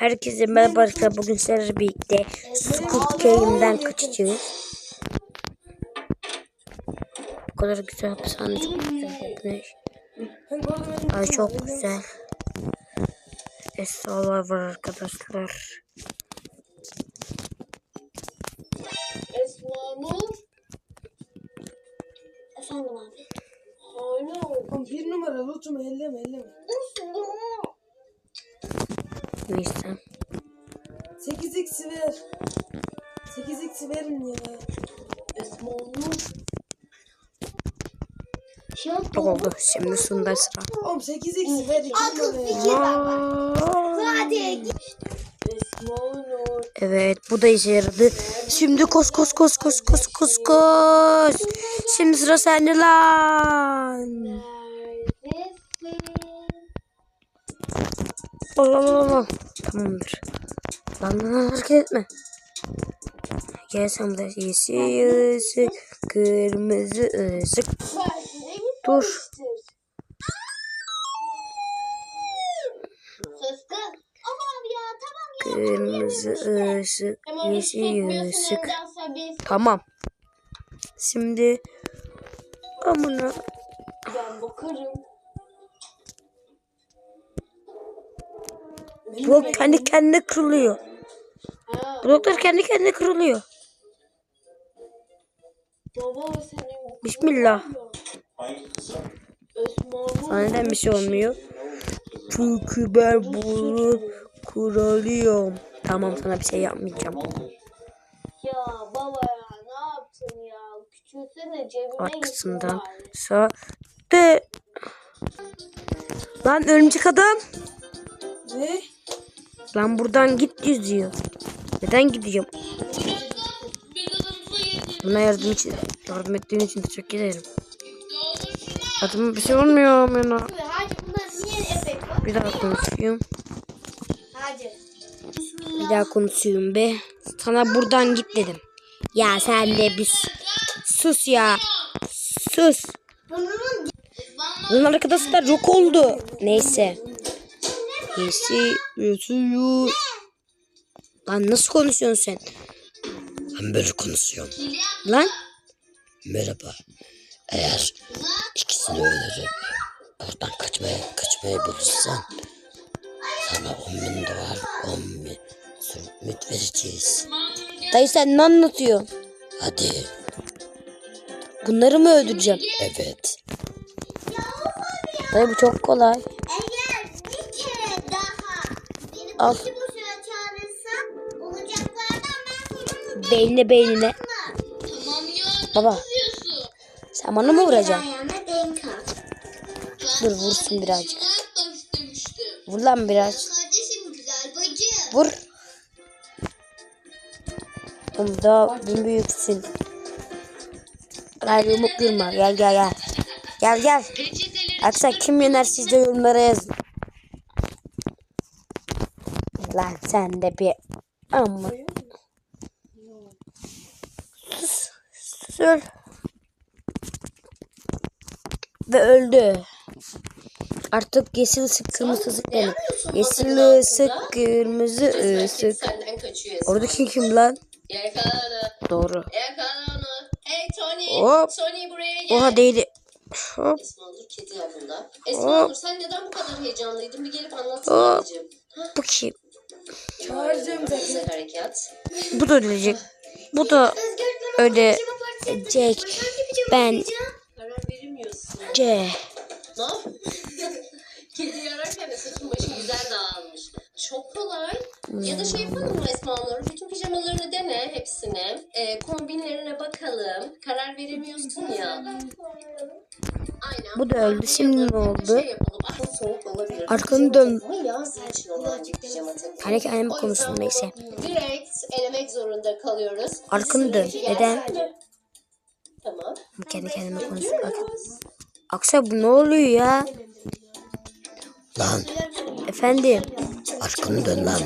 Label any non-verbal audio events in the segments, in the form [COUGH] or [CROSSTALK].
Herkese merhaba arkadaşlar. Bugün sizlerle birlikte Squid Game'den kaçacağız. Bu kadar güzel hapishane çok güzel yapmış. Ay çok güzel. Eşyalar var arkadaşlar. Efendim abi. Hala Oğlum bir numara lütfen elleme elleme. Neyse. 8 eksi ver. 8 eksi verin ya. Esma. Yok Çok oldu. Şimdi Sundar sıra. Oğlum 8 eksi ver 2 Akıl fikir bak. Hadi git. Evet bu da işe yaradı. Şimdi koş koş koş koş koş koş koş. Şimdi sıra sende lan. Neredesin? Allah Allah Allah. Tamamdır. Lan lan lan hareket etme. Gel sen yeşil ışık, kırmızı ışık. Dur. Kırmızı ışık, yeşil ışık. Tamam. Şimdi amına Ben bakarım. Blok kendi kendine kırılıyor. Bloklar kendi kendine kırılıyor. Bismillah. Neden bir şey olmuyor? Çünkü ben bunu kuralıyım. Tamam sana bir şey yapmayacağım. Ya baba ya ne yaptın ya? Küçülsene cebime Arkasından sağ de Lan örümcek adam. Ne? Lan buradan git yüzüyor. Neden gideceğim? Buna yardım için, yardım ettiğin için teşekkür ederim. Adıma bir şey olmuyor var? Bir daha. Hadi. Bir daha konuşuyorum be. Sana buradan git dedim. Ya sen de bir sus ya. Sus. Bunun arkadaşlar yok oldu. Neyse. Neyse. Yatıyor. Lan nasıl konuşuyorsun sen? Ben böyle konuşuyorum. Lan. Merhaba. Eğer ikisini öldürüp oradan kaçmaya kaçmayı bulursan sana 10 bin dolar 10 bin zümrüt vereceğiz. Dayı sen ne anlatıyorsun? Hadi. Bunları mı öldüreceğim? Evet. Dayı bu çok kolay. eğer bir kere daha beni Al. Beynine beynine. Tamam ya. Baba. Sen bana mı vuracaksın? Dur vursun birazcık. Vur lan biraz. Vur. Oğlum daha bin büyüksün. Hayır yumruk kırma. Gel gel gel. Gel gel. Aksa kim yener sizce yorumlara yazın. Lan sen de bir ama. Sus. Öl. Ve öldü. Artık yeşil ışık kırmızı ışık benim. Yeşil ışık kırmızı kaçıyor. Oradaki kim lan? Yakala. Doğru. Yakala onu. Hey Tony. Hop. Tony buraya gel. Oha değdi. Hop. Esma Nur kedi. Esma Nur sen neden bu kadar heyecanlıydın? Bir gelip anlatsana anneciğim. Bu kim? Çağıracağım zaten. Güzel harekat. Bu da ölecek. Bu da ölecek. Ben Karar veremiyorsun. C. Ne yap? [LAUGHS] Kedi yararken de saçın başın güzel dağılmış. Çok kolay. Ya da şey yapalım mı Esma Nur? Bütün pijamalarını dene hepsini. Ee, kombinlerine bakalım. Karar veremiyorsun ya. Aynen. Bu da öldü. Şimdi ne oldu? Şey yapalım. Soğuk olabilir. Arkanı dön. O yüzden konuştum bunu neyse. Direkt elemek zorunda kalıyoruz. Arkanı dön. Neden? Tamam. Kendi kendime konuştum. Aksa bu ne oluyor ya? Lan Efendim. arkanı dön lan.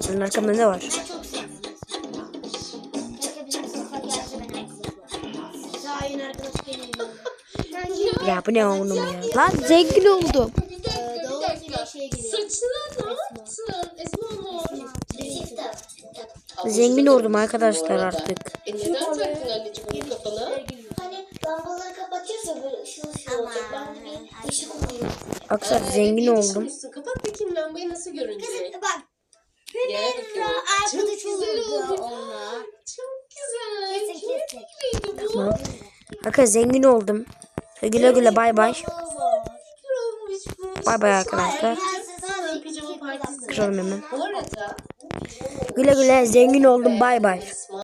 Senin arkamda ne var? Ya bu ne oğlum ya? Lan zengin oldum. Ne yaptın? Esma. Zengin oldum arkadaşlar artık. E neden taktın anneciğim bunu kafana? Hani lambaları kapatıyorsa böyle şu şu olacak. Ben de bir ışık oluyor. Arkadaşlar zengin oldum. Kapat bakayım lambayı nasıl görünecek? Bak. Çok Arkadaş olurdu onunla. Çok güzel. Kesin Çok kesin. iyiydi bu. Arkadaşlar zengin oldum. Güle güle bay bay. Bay bay arkadaşlar. Kıralım hemen. Güle güle zengin oldum bay bay.